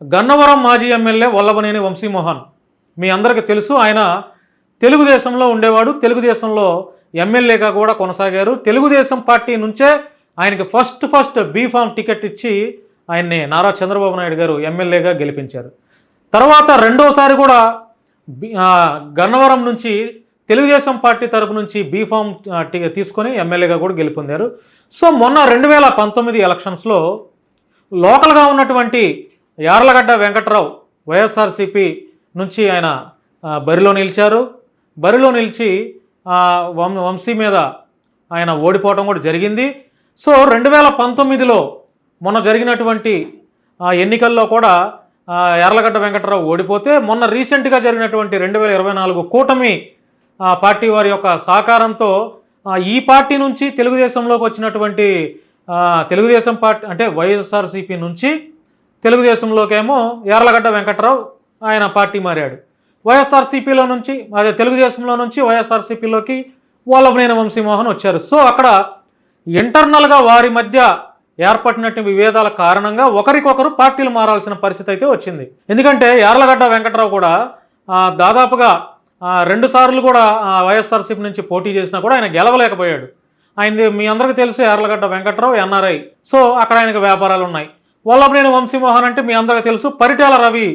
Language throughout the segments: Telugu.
గన్నవరం మాజీ ఎమ్మెల్యే వల్లభనేని వంశీమోహన్. మీ అందరికీ తెలుసు ఆయన తెలుగుదేశంలో ఉండేవాడు. తెలుగుదేశంలో ఎమ్మెల్యేగా కూడా కొనసాగారు. తెలుగుదేశం పార్టీ నుంచే ఆయనకి ఫస్ట్ ఫస్ట్ బీఫామ్ టికెట్ ఇచ్చి ఆయన్ని నారా చంద్రబాబు నాయుడు గారు ఎమ్మెల్యేగా గెలిపించారు. తర్వాత రెండోసారి కూడా గన్నవరం నుంచి తెలుగుదేశం పార్టీ తరపు నుంచి బీఫామ్ తీసుకొని ఎమ్మెల్యేగా కూడా గెలుపొందారు. సో మొన్న రెండు వేల పంతొమ్మిది ఎలక్షన్స్లో లోకల్గా ఉన్నటువంటి యార్లగడ్డ వెంకట్రావు వైఎస్ఆర్సిపి నుంచి ఆయన బరిలో నిలిచారు. బరిలో నిలిచి వం వంశీ మీద ఆయన ఓడిపోవడం కూడా జరిగింది. సో రెండు వేల పంతొమ్మిదిలో మొన్న జరిగినటువంటి ఎన్నికల్లో కూడా యార్లగడ్డ వెంకట్రావు ఓడిపోతే మొన్న రీసెంట్గా జరిగినటువంటి రెండు వేల ఇరవై నాలుగు కూటమి ఆ, పార్టీ వారి యొక్క సహకారంతో ఈ పార్టీ నుంచి తెలుగుదేశంలోకి వచ్చినటువంటి తెలుగుదేశం పార్టీ అంటే వైఎస్ఆర్సీపీ నుంచి తెలుగుదేశంలోకేమో యార్లగడ్డ వెంకట్రావు ఆయన పార్టీ మారాడు. వైఎస్ఆర్సీపీలో నుంచి అదే తెలుగుదేశంలో నుంచి వైఎస్ఆర్సీపీలోకి వల్లభనేని వంశీమోహన్ వచ్చారు. సో అక్కడ ఇంటర్నల్గా వారి మధ్య ఏర్పడినటువంటి విభేదాల కారణంగా ఒకరికొకరు పార్టీలు మారాల్సిన పరిస్థితి అయితే వచ్చింది. ఎందుకంటే యార్లగడ్డ వెంకట్రావు కూడా దాదాపుగా రెండు సార్లు కూడా వైఎస్ఆర్సీపీ నుంచి పోటీ చేసినా కూడా ఆయన గెలవలేకపోయాడు. ఆయనది మీ అందరికీ తెలుసు యార్లగడ్డ వెంకట్రావు ఎన్ఆర్ఐ. సో అక్కడ ఆయనకు వ్యాపారాలు ఉన్నాయి వల్లభనేని వంశీమోహన్ అంటే మీ అందరికీ తెలుసు. పరిటాల రవి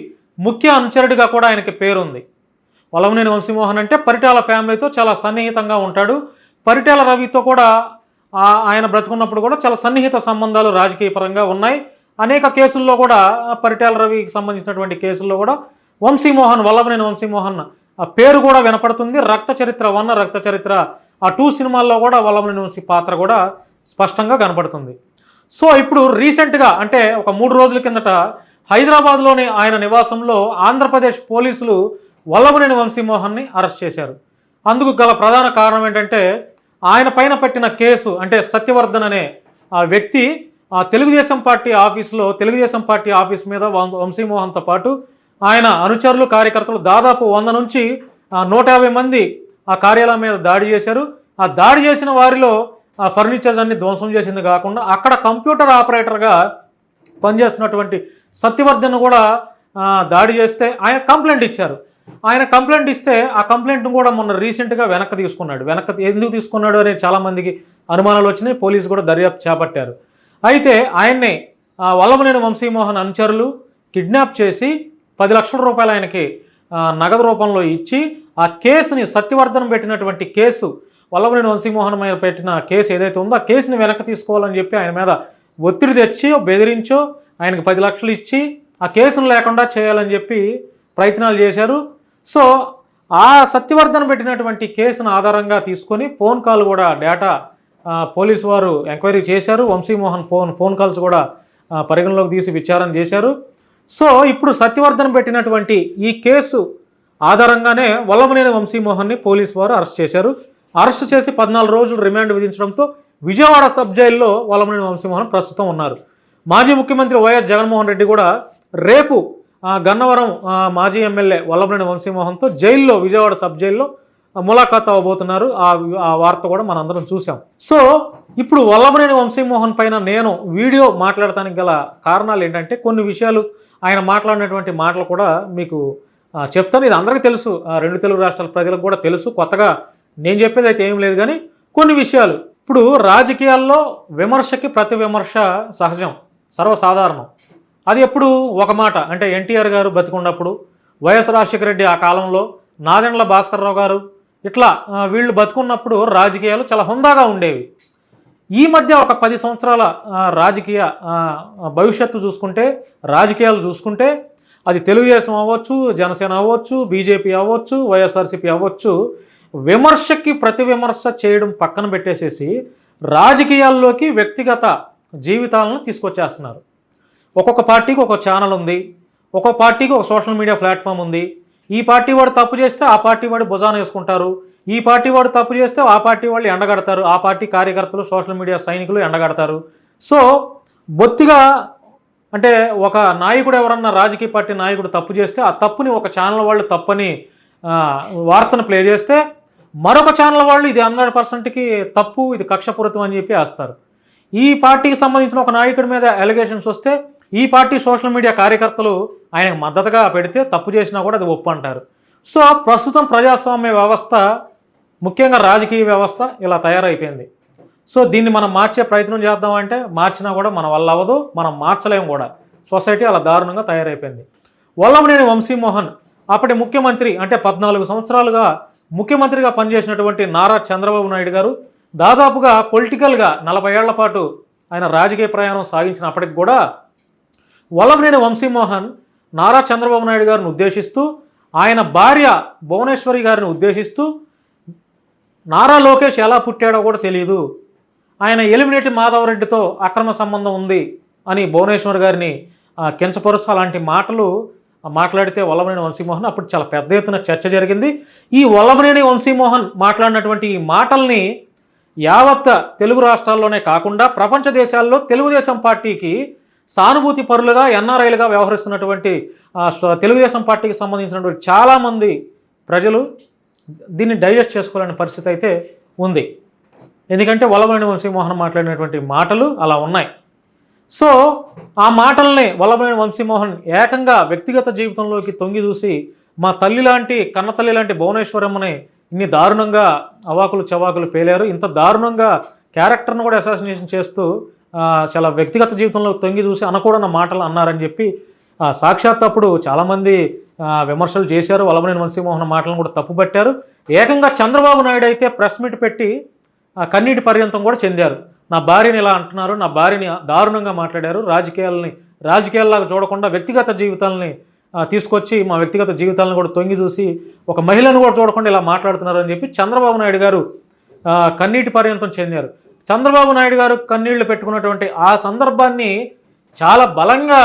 ముఖ్య అనుచరుడిగా కూడా ఆయనకి పేరుంది. వల్లభనేని వంశీమోహన్ అంటే పరిటాల ఫ్యామిలీతో చాలా సన్నిహితంగా ఉంటాడు. పరిటాల రవితో కూడా ఆయన బ్రతుకున్నప్పుడు కూడా చాలా సన్నిహిత సంబంధాలు రాజకీయపరంగా ఉన్నాయి. అనేక కేసుల్లో కూడా పరిటాల రవికి సంబంధించినటువంటి కేసుల్లో కూడా వంశీమోహన్ వల్లభనేని వంశీమోహన్ ఆ పేరు కూడా వినపడుతుంది. రక్త చరిత్ర వన్న రక్త చరిత్ర ఆ టూ సినిమాల్లో కూడా వల్లభనేని వంశీ పాత్ర కూడా స్పష్టంగా కనపడుతుంది. సో ఇప్పుడు రీసెంట్గా అంటే ఒక మూడు రోజుల కిందట హైదరాబాద్లోని ఆయన నివాసంలో ఆంధ్రప్రదేశ్ పోలీసులు వల్లభనేని వంశీమోహన్ని అరెస్ట్ చేశారు. అందుకు గల ప్రధాన కారణం ఏంటంటే ఆయన పైన పెట్టిన కేసు అంటే సత్యవర్ధన్ అనే ఆ వ్యక్తి ఆ తెలుగుదేశం పార్టీ ఆఫీసులో తెలుగుదేశం పార్టీ ఆఫీస్ మీద వం- వంశీమోహన్తో పాటు ఆయన అనుచరులు కార్యకర్తలు దాదాపు వంద నుంచి నూట యాభై మంది ఆ కార్యాలయం మీద దాడి చేశారు. ఆ దాడి చేసిన వారిలో ఆ ఫర్నిచర్స్ అన్ని ధ్వంసం చేసింది కాకుండా అక్కడ కంప్యూటర్ ఆపరేటర్గా పనిచేస్తున్నటువంటి సత్యవర్ధన్ కూడా దాడి చేస్తే ఆయన కంప్లైంట్ ఇచ్చారు. ఆయన కంప్లైంట్ ఇస్తే ఆ కంప్లైంట్ను కూడా మొన్న రీసెంట్గా వెనక్కి తీసుకున్నాడు. వెనక్కి ఎందుకు తీసుకున్నాడు అనే చాలామందికి అనుమానాలు వచ్చినాయి. పోలీసు కూడా దర్యాప్తు చేపట్టారు. అయితే ఆయన్ని ఆ, వంశీమోహన్ అనుచరులు కిడ్నాప్ చేసి పది లక్షల రూపాయలు ఆయనకి నగదు రూపంలో ఇచ్చి ఆ కేసుని సత్యవర్ధన్ పెట్టినటువంటి కేసు వల్లభనేని వంశీమోహన్ మీద పెట్టిన కేసు ఏదైతే ఉందో ఆ కేసుని వెనక్కి తీసుకోవాలని చెప్పి ఆయన మీద ఒత్తిడి తెచ్చి బెదిరించో ఆయనకు పది లక్షలు ఇచ్చి ఆ కేసును లేకుండా చేయాలని చెప్పి ప్రయత్నాలు చేశారు. సో ఆ సత్యవర్ధన్ పెట్టినటువంటి కేసును ఆధారంగా తీసుకొని ఫోన్ కాల్ కూడా డేటా పోలీసు వారు ఎంక్వైరీ చేశారు. వంశీమోహన్ ఫోన్ ఫోన్ కాల్స్ కూడా పరిగణలోకి తీసి విచారణ చేశారు. సో ఇప్పుడు సత్యవర్ధన్ పెట్టినటువంటి ఈ కేసు ఆధారంగానే వల్లమనేని వంశీమోహన్ని పోలీసు వారు అరెస్ట్ చేశారు. అరెస్ట్ చేసి పద్నాలుగు రోజులు రిమాండ్ విధించడంతో విజయవాడ సబ్ జైల్లో వల్లభనేని వంశీమోహన్ ప్రస్తుతం ఉన్నారు. మాజీ ముఖ్యమంత్రి వైఎస్ జగన్మోహన్ రెడ్డి కూడా రేపు గన్నవరం మాజీ ఎమ్మెల్యే వల్లభనేని వంశీమోహన్తో జైల్లో విజయవాడ సబ్ జైల్లో ములాఖాత్ అవ్వబోతున్నారు ఆ ఆ వార్త కూడా మనందరం చూసాం సో ఇప్పుడు వల్లభనేని వంశీమోహన్ పైన నేను వీడియో మాట్లాడటానికి గల కారణాలు ఏంటంటే కొన్ని విషయాలు ఆయన మాట్లాడినటువంటి మాటలు కూడా మీకు చెప్తాను. ఇది అందరికీ తెలుసు. ఆ, రెండు తెలుగు రాష్ట్రాల ప్రజలకు కూడా తెలుసు. కొత్తగా నేను చెప్పేది అయితే ఏం లేదు కానీ కొన్ని విషయాలు. ఇప్పుడు రాజకీయాల్లో విమర్శకి ప్రతి విమర్శ సహజం సర్వసాధారణం. అది ఎప్పుడు ఒక మాట అంటే ఎన్టీఆర్ గారు బతికున్నప్పుడు వైఎస్ రాజశేఖర రెడ్డి ఆ కాలంలో నాదెండ్ల భాస్కర్రావు గారు ఇట్లా వీళ్ళు బతుకున్నప్పుడు రాజకీయాలు చాలా హుందాగా ఉండేవి. ఈ మధ్య ఒక పది సంవత్సరాల రాజకీయ భవిష్యత్తు చూసుకుంటే రాజకీయాలు చూసుకుంటే అది తెలుగుదేశం అవ్వచ్చు జనసేన అవ్వచ్చు బీజేపీ అవ్వచ్చు వైఎస్ఆర్సీపీ అవ్వచ్చు విమర్శకి ప్రతి విమర్శ చేయడం పక్కన పెట్టేసేసి రాజకీయాల్లోకి వ్యక్తిగత జీవితాలను తీసుకొచ్చేస్తున్నారు. ఒక్కొక్క పార్టీకి ఒక ఛానల్ ఉంది. ఒక్కొక్క పార్టీకి ఒక సోషల్ మీడియా ప్లాట్ఫామ్ ఉంది. ఈ పార్టీ వాడు తప్పు చేస్తే ఆ పార్టీ వాడు భుజాన వేసుకుంటారు. ఈ పార్టీ వాడు తప్పు చేస్తే ఆ పార్టీ వాళ్ళు ఎండగడతారు. ఆ పార్టీ కార్యకర్తలు సోషల్ మీడియా సైనికులు ఎండగడతారు. సో బొత్తిగా అంటే ఒక నాయకుడు ఎవరన్నా రాజకీయ పార్టీ నాయకుడు తప్పు చేస్తే ఆ తప్పుని ఒక ఛానల్ వాళ్ళు తప్పని వార్తను ప్లే చేస్తే మరొక ఛానల్ వాళ్ళు ఇది హండ్రెడ్ పర్సెంట్కి తప్పు ఇది కక్షపూరితం అని చెప్పి వేస్తారు. ఈ పార్టీకి సంబంధించిన ఒక నాయకుడి మీద అలిగేషన్స్ వస్తే ఈ పార్టీ సోషల్ మీడియా కార్యకర్తలు ఆయనకు మద్దతుగా పెడితే తప్పు చేసినా కూడా అది ఒప్పు అంటారు. సో ప్రస్తుతం ప్రజాస్వామ్య వ్యవస్థ ముఖ్యంగా రాజకీయ వ్యవస్థ ఇలా తయారైపోయింది. సో దీన్ని మనం మార్చే ప్రయత్నం చేద్దామంటే మార్చినా కూడా మన వల్ల అవ్వదు మనం మార్చలేము కూడా. సొసైటీ అలా దారుణంగా తయారైపోయింది. వల్లమనేని వంశీమోహన్ అప్పటి ముఖ్యమంత్రి అంటే పద్నాలుగు సంవత్సరాలుగా ముఖ్యమంత్రిగా పనిచేసినటువంటి నారా చంద్రబాబు నాయుడు గారు దాదాపుగా పొలిటికల్గా నలభై ఏళ్ళ పాటు ఆయన రాజకీయ ప్రయాణం సాగించినప్పటికి కూడా వలంనేని వంశీమోహన్ నారా చంద్రబాబు నాయుడు గారిని ఉద్దేశిస్తూ ఆయన భార్య భువనేశ్వరి గారిని ఉద్దేశిస్తూ నారా లోకేష్ ఎలా పుట్టాడో కూడా తెలియదు ఆయన ఎలిమినేటి మాధవరెడ్డితో అక్రమ సంబంధం ఉంది అని భువనేశ్వర్ గారిని ఆ, కించపరుస్తూ అలాంటి మాటలు మాట్లాడితే వల్లభనేని వంశీమోహన్ అప్పుడు చాలా పెద్ద ఎత్తున చర్చ జరిగింది. ఈ వల్లభనేని వంశీమోహన్ మాట్లాడినటువంటి ఈ మాటల్ని యావత్ తెలుగు రాష్ట్రాల్లోనే కాకుండా ప్రపంచ దేశాల్లో తెలుగుదేశం పార్టీకి సానుభూతి పరులుగా ఎన్ఆర్ఐలుగా వ్యవహరిస్తున్నటువంటి తెలుగుదేశం పార్టీకి సంబంధించినటువంటి చాలామంది ప్రజలు దీన్ని డైజెస్ట్ చేసుకోలేని పరిస్థితి అయితే ఉంది. ఎందుకంటే వల్లభనేని వంశీమోహన్ మాట్లాడినటువంటి మాటలు అలా ఉన్నాయి. సో ఆ మాటల్ని వల్లభనేని వంశీమోహన్ ఏకంగా వ్యక్తిగత జీవితంలోకి తొంగి చూసి మా తల్లి లాంటి కన్న తల్లి లాంటి భువనేశ్వరమ్మని ఇన్ని దారుణంగా అవాకులు చవాకులు పేలారు. ఇంత దారుణంగా క్యారెక్టర్ను కూడా అసాసినేషన్ చేస్తూ చాలా వ్యక్తిగత జీవితంలో తొంగి చూసి అనకూడన్న మాటలు అన్నారని చెప్పి సాక్షాత్ అప్పుడు చాలామంది విమర్శలు చేశారు. వల్లభనేని వంశీమోహన్ మాటలను కూడా తప్పుపట్టారు. ఏకంగా చంద్రబాబు నాయుడు అయితే ప్రెస్ మీట్ పెట్టి కన్నీటి పర్యంతం కూడా చెందారు. నా భార్యని ఇలా అంటున్నారు? నా భార్యని దారుణంగా మాట్లాడారు. రాజకీయాలని రాజకీయాల్లాగా చూడకుండా వ్యక్తిగత జీవితాలని తీసుకొచ్చి మా వ్యక్తిగత జీవితాలను కూడా తొంగి చూసి ఒక మహిళను కూడా చూడకుండా ఇలా మాట్లాడుతున్నారు అని చెప్పి చంద్రబాబు నాయుడు గారు కన్నీటి పర్యంతం చెందారు. చంద్రబాబు నాయుడు గారు కన్నీళ్ళు పెట్టుకున్నటువంటి ఆ సందర్భాన్ని చాలా బలంగా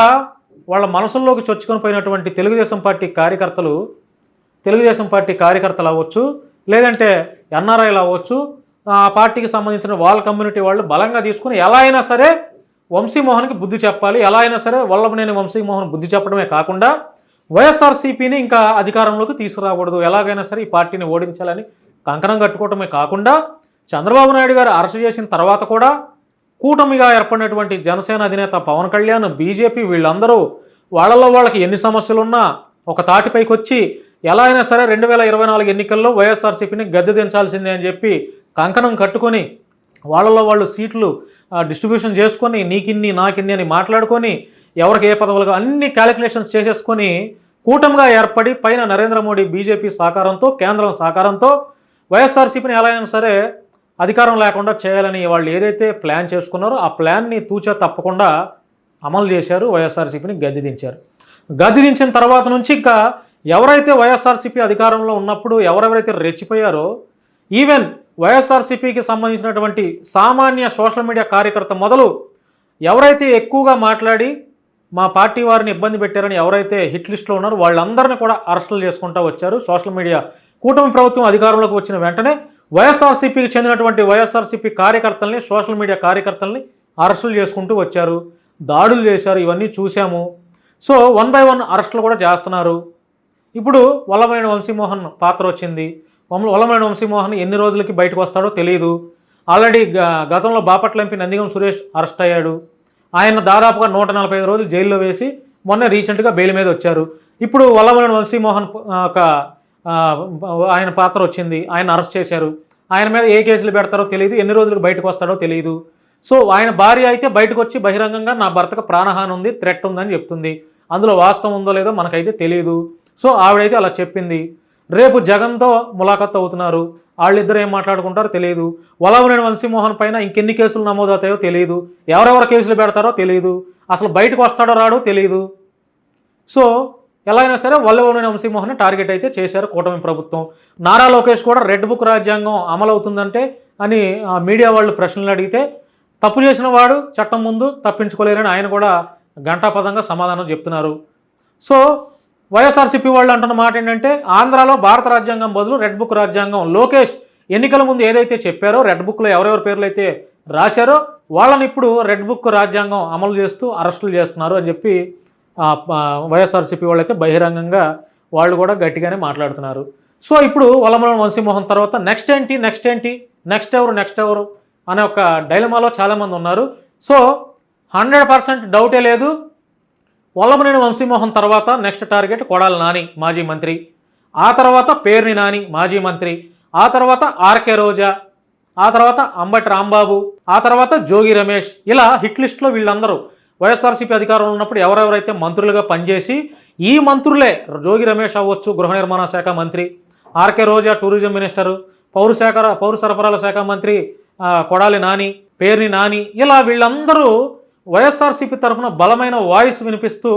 వాళ్ళ మనసుల్లోకి చొచ్చుకొని పోయినటువంటి తెలుగుదేశం పార్టీ కార్యకర్తలు తెలుగుదేశం పార్టీ కార్యకర్తలు అవ్వచ్చు లేదంటే ఎన్ఆర్ఐలు అవ్వచ్చు ఆ పార్టీకి సంబంధించిన వాళ్ళ కమ్యూనిటీ వాళ్ళు బలంగా తీసుకుని ఎలా అయినా సరే వంశీమోహన్కి బుద్ధి చెప్పాలి. ఎలా అయినా సరే వల్లభనేని వంశీమోహన్ బుద్ధి చెప్పడమే కాకుండా వైఎస్ఆర్సీపీని ఇంకా అధికారంలోకి తీసుకురాకూడదు. ఎలాగైనా సరే ఈ పార్టీని ఓడించాలని కంకణం కట్టుకోవటమే కాకుండా చంద్రబాబు నాయుడు గారు అరెస్ట్ చేసిన తర్వాత కూడా కూటమిగా ఏర్పడినటువంటి జనసేన అధినేత పవన్ కళ్యాణ్ బీజేపీ వీళ్ళందరూ వాళ్ళలో వాళ్ళకి ఎన్ని సమస్యలు ఉన్నా ఒక తాటిపైకి వచ్చి ఎలా అయినా సరే రెండు వేల ఇరవై నాలుగు ఎన్నికల్లో వైఎస్ఆర్సీపీని గద్దె దించాల్సిందే అని చెప్పి కంకణం కట్టుకొని వాళ్ళలో వాళ్ళు సీట్లు డిస్ట్రిబ్యూషన్ చేసుకొని నీకిన్ని నాకిన్ని అని మాట్లాడుకొని ఎవరికి ఏ పదవులుగా అన్ని క్యాలిక్యులేషన్స్ చేసేసుకొని కూటమిగా ఏర్పడి పైన నరేంద్ర మోడీ బీజేపీ సహకారంతో కేంద్రం సహకారంతో వైఎస్ఆర్సీపీని ఎలా అయినా సరే అధికారం లేకుండా చేయాలని వాళ్ళు ఏదైతే ప్లాన్ చేసుకున్నారో ఆ ప్లాన్ని తూచా తప్పకుండా అమలు చేశారు వైఎస్ఆర్సీపీని గద్దెదించారు దించారు. దించిన తర్వాత నుంచి ఇంకా ఎవరైతే వైఎస్ఆర్సీపీ అధికారంలో ఉన్నప్పుడు ఎవరెవరైతే రెచ్చిపోయారో ఈవెన్ వైఎస్ఆర్సీపీకి సంబంధించినటువంటి సామాన్య సోషల్ మీడియా కార్యకర్త మొదలు ఎవరైతే ఎక్కువగా మాట్లాడి మా పార్టీ వారిని ఇబ్బంది పెట్టారని ఎవరైతే హిట్ లిస్ట్లో ఉన్నారో వాళ్ళందరినీ కూడా అరెస్టులు చేసుకుంటూ వచ్చారు. సోషల్ మీడియా కూటమి ప్రభుత్వం అధికారంలోకి వచ్చిన వెంటనే వైఎస్ఆర్సీపీకి చెందినటువంటి వైఎస్ఆర్సీపీ కార్యకర్తల్ని సోషల్ మీడియా కార్యకర్తల్ని అరెస్టులు చేసుకుంటూ వచ్చారు. దాడులు చేశారు. ఇవన్నీ చూశాము. సో వన్ బై వన్ అరెస్టులు కూడా చేస్తున్నారు. ఇప్పుడు వల్లభైన వంశీమోహన్ పాత్ర వచ్చింది. మమ్మల్ని వల్లమైన వంశీమోహన్ ఎన్ని రోజులకి బయటకు వస్తాడో తెలియదు ఆల్రెడీ గతంలో బాపట్ల ఎంపీ నందిగం సురేష్ అరెస్ట్ అయ్యాడు. ఆయన దాదాపుగా నూట నలభై రోజులు జైల్లో వేసి మొన్న రీసెంట్గా బెయిల్ మీద వచ్చారు. ఇప్పుడు వల్లమైన వంశీమోహన్ ఒక ఆయన పాత్ర వచ్చింది. ఆయన అరెస్ట్ చేశారు. ఆయన మీద ఏ కేసులు పెడతారో తెలియదు ఎన్ని రోజులకు బయటకు వస్తాడో తెలియదు సో ఆయన భార్య అయితే బయటకు వచ్చి బహిరంగంగా నా భర్తకు ప్రాణహాని ఉంది థ్రెట్ ఉందని చెప్తుంది. అందులో వాస్తవం ఉందో లేదో మనకైతే తెలియదు సో ఆవిడైతే అలా చెప్పింది. రేపు జగన్తో ములాఖత్ అవుతున్నారు. వాళ్ళిద్దరు ఏం మాట్లాడుకుంటారో తెలియదు వలవనేని వంశీమోహన్ పైన ఇంకెన్ని కేసులు నమోదవుతాయో తెలియదు ఎవరెవరు కేసులు పెడతారో తెలియదు అసలు బయటకు వస్తాడో రాడో తెలియదు సో ఎలా అయినా సరే వల్లవనేని వంశీమోహన్ టార్గెట్ అయితే చేశారు కూటమి ప్రభుత్వం. నారా లోకేష్ కూడా రెడ్ బుక్ రాజ్యాంగం అమలవుతుందంటే అని మీడియా వాళ్ళు ప్రశ్నలు అడిగితే తప్పు చేసిన వాడు చట్టం ముందు తప్పించుకోలేరని ఆయన కూడా ఘంటాపదంగా సమాధానం చెప్తున్నారు. సో వైఎస్ఆర్సీపీ వాళ్ళు అంటున్న మాట ఏంటంటే ఆంధ్రాలో భారత రాజ్యాంగం బదులు రెడ్ బుక్ రాజ్యాంగం. లోకేష్ ఎన్నికల ముందు ఏదైతే చెప్పారో రెడ్ బుక్లో ఎవరెవరి పేర్లు అయితే రాశారో వాళ్ళని ఇప్పుడు రెడ్ బుక్ రాజ్యాంగం అమలు చేస్తూ అరెస్టులు చేస్తున్నారు అని చెప్పి వైఎస్ఆర్సీపీ వాళ్ళు అయితే బహిరంగంగా వాళ్ళు కూడా గట్టిగానే మాట్లాడుతున్నారు. సో ఇప్పుడు వల్లమల వంశీమోహన్ తర్వాత నెక్స్ట్ ఏంటి నెక్స్ట్ ఏంటి నెక్స్ట్ ఎవరు నెక్స్ట్ ఎవరు అనే ఒక డైలమాలో చాలామంది ఉన్నారు. సో హండ్రెడ్ పర్సెంట్ డౌటే లేదు. వల్లభనేని వంశీమోహన్ తర్వాత నెక్స్ట్ టార్గెట్ కొడాలి నాని మాజీ మంత్రి. ఆ తర్వాత పేర్ని నాని మాజీ మంత్రి. ఆ తర్వాత ఆర్కే రోజా. ఆ తర్వాత అంబటి రాంబాబు. ఆ తర్వాత జోగి రమేష్. ఇలా హిట్ లిస్ట్లో వీళ్ళందరూ. వైఎస్ఆర్సీపీ అధికారంలో ఉన్నప్పుడు ఎవరెవరైతే మంత్రులుగా పనిచేసి ఈ మంత్రులే జోగి రమేష్ అవ్వచ్చు గృహ నిర్మాణ శాఖ మంత్రి ఆర్కే రోజా టూరిజం మినిస్టరు పౌర శాఖ పౌర సరఫరాల శాఖ మంత్రి కొడాలి నాని పేర్ని నాని. ఇలా వీళ్ళందరూ వైఎస్ఆర్సీపీ తరఫున బలమైన వాయిస్ వినిపిస్తూ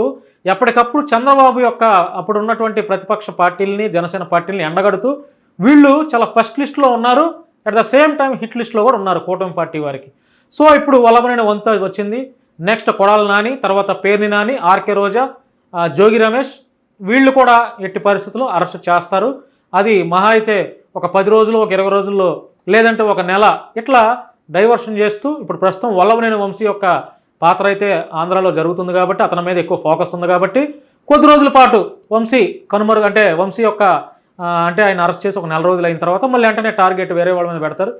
ఎప్పటికప్పుడు చంద్రబాబు యొక్క అప్పుడు ఉన్నటువంటి ప్రతిపక్ష పార్టీలని జనసేన పార్టీలని ఎండగడుతూ వీళ్ళు చాలా ఫస్ట్ లిస్ట్లో ఉన్నారు. At the same time hit లిస్ట్లో కూడా ఉన్నారు కూటమి పార్టీ వారికి. సో ఇప్పుడు వల్లభనేని వంత వచ్చింది. నెక్స్ట్ కొడాల నాని తర్వాత పేర్ని నాని ఆర్కే రోజా జోగి రమేష్ వీళ్ళు కూడా ఎట్టి పరిస్థితుల్లో అరెస్ట్ చేస్తారు. అది మహా అయితే ఒక పది రోజులు ఒక ఇరవై రోజుల్లో లేదంటే ఒక నెల ఇట్లా డైవర్షన్ చేస్తూ ఇప్పుడు ప్రస్తుతం వల్లభనేని వంశీ యొక్క పాత్ర అయితే ఆంధ్రాలో జరుగుతుంది కాబట్టి అతని మీద ఎక్కువ ఫోకస్ ఉంది కాబట్టి కొద్ది రోజుల పాటు వంశీ కనుమరుగు అంటే వంశీ యొక్క అంటే ఆయన అరెస్ట్ చేసి ఒక నెల రోజులు అయిన తర్వాత మళ్ళీ వెంటనే టార్గెట్ వేరే వాళ్ళ మీద పెడతారు.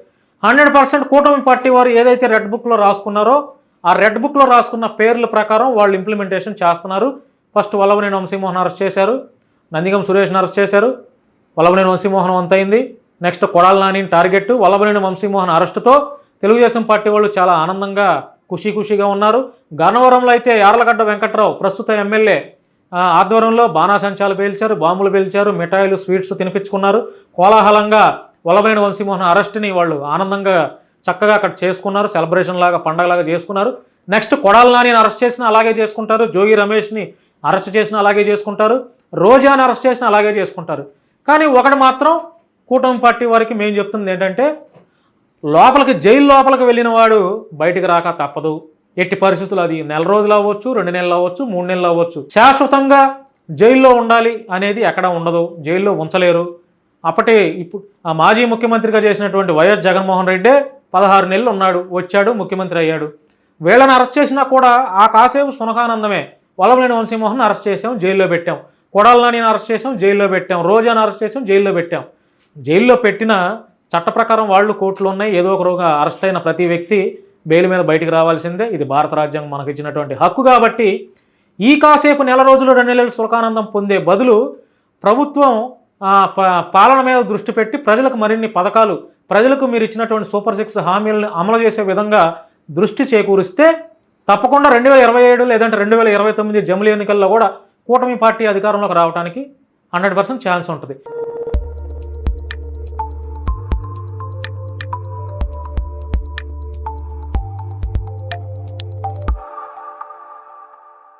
హండ్రెడ్ పర్సెంట్ కూటమి పార్టీ వారు ఏదైతే రెడ్ బుక్లో రాసుకున్నారో ఆ రెడ్ బుక్లో రాసుకున్న పేర్ల ప్రకారం వాళ్ళు ఇంప్లిమెంటేషన్ చేస్తున్నారు. ఫస్ట్ వల్లభనేని వంశీమోహన్ అరెస్ట్ చేశారు నందిగం సురేష్ని అరెస్ట్ చేశారు వల్లభనేని వంశీమోహన్ వంతైంది. నెక్స్ట్ కొడాల నాని టార్గెట్ వల్లభనేని వంశీమోహన్ అరెస్టుతో తెలుగుదేశం పార్టీ వాళ్ళు చాలా ఆనందంగా ఖుషీ ఖుషీగా ఉన్నారు. గన్నవరంలో అయితే యార్లగడ్డ వెంకట్రావు ప్రస్తుత ఎమ్మెల్యే ఆధ్వర్యంలో బాణాసంచాలు పేల్చారు బాంబులు పేల్చారు మిఠాయిలు స్వీట్స్ తినిపించుకున్నారు. కోలాహలంగా వల్లభనేని వంశీమోహన్ అరెస్ట్ని వాళ్ళు ఆనందంగా చక్కగా అక్కడ చేసుకున్నారు. సెలబ్రేషన్ లాగా పండగలాగా చేసుకున్నారు. నెక్స్ట్ కొడాల నానిని అరెస్ట్ చేసినా అలాగే చేసుకుంటారు. జోగి రమేష్ని అరెస్ట్ చేసినా అలాగే చేసుకుంటారు. రోజాని అరెస్ట్ చేసిన అలాగే చేసుకుంటారు. కానీ ఒకటి మాత్రం కూటమి పార్టీ వారికి మేము చెప్తుంది ఏంటంటే లోపలికి జైలు లోపలికి వెళ్ళిన వాడు బయటికి రాక తప్పదు. ఎట్టి పరిస్థితులు అది నెల రోజులు అవ్వచ్చు రెండు నెలలు అవ్వచ్చు మూడు నెలలు అవ్వచ్చు. శాశ్వతంగా జైల్లో ఉండాలి అనేది ఎక్కడ ఉండదు. జైల్లో ఉంచలేరు. అప్పటి ఇప్పుడు ఆ మాజీ ముఖ్యమంత్రిగా చేసినటువంటి వైఎస్ జగన్మోహన్ రెడ్డే పదహారు నెలలు ఉన్నాడు వచ్చాడు ముఖ్యమంత్రి అయ్యాడు. వీళ్ళని అరెస్ట్ చేసినా కూడా ఆ కాసేపు సునకానందమే వల్లభనేని వంశీమోహన్ అరెస్ట్ చేసాం జైల్లో పెట్టాం. కొడాలనాని అరెస్ట్ చేసాం జైల్లో పెట్టాం. రోజాని అరెస్ట్ చేసాం జైల్లో పెట్టాం. జైల్లో పెట్టిన చట్ట ప్రకారం వాళ్ళు కోర్టులో ఉన్నాయి. ఏదో ఒక రోజుగా అరెస్ట్ అయిన ప్రతి వ్యక్తి బెయిల్ మీద బయటికి రావాల్సిందే. ఇది భారత రాజ్యాంగం మనకు ఇచ్చినటువంటి హక్కు కాబట్టి ఈ కాసేపు నెల రోజులు రెండు నెలలు సుఖానందం పొందే బదులు ప్రభుత్వం ప- పాలన మీద దృష్టి పెట్టి ప్రజలకు మరిన్ని పథకాలు ప్రజలకు మీరు ఇచ్చినటువంటి సూపర్ సిక్స్ హామీలను అమలు చేసే విధంగా దృష్టి చేకూరిస్తే తప్పకుండా రెండు వేల ఇరవై ఏడు లేదంటే రెండు వేల ఇరవై తొమ్మిది జమిలీ ఎన్నికల్లో కూడా కూటమి పార్టీ అధికారంలోకి రావడానికి హండ్రెడ్ పర్సెంట్ ఛాన్స్ ఉంటుంది.